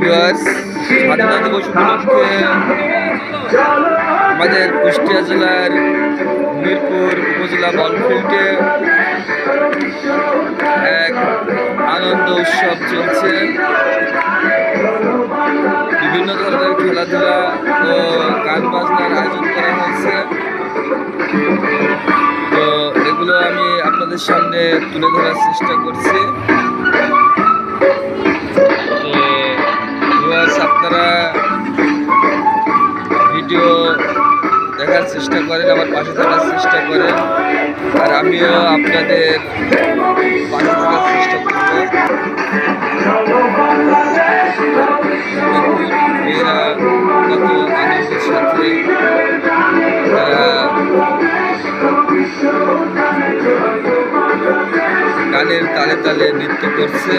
Viewers স্বাধীনতা দিবস উপলক্ষে আমাদের কুষ্টিয়া জেলার মিরপুর উপজেলা বলফিল্ডে এক আনন্দ উৎসব চলছে। বিভিন্ন ধরনের খেলাধুলা ও গান বাজনার আয়োজন করা হয়েছে তো এগুলো আমি আপনাদের সামনে তুলে ধরার চেষ্টা করছি। আপনারা ভিডিও দেখার চেষ্টা করেন, আমার পাশে থাকার চেষ্টা করেন। আর আমিও আপনাদের পাশে থাকার চেষ্টা করব। গানের তালে তালে নৃত্য করছে।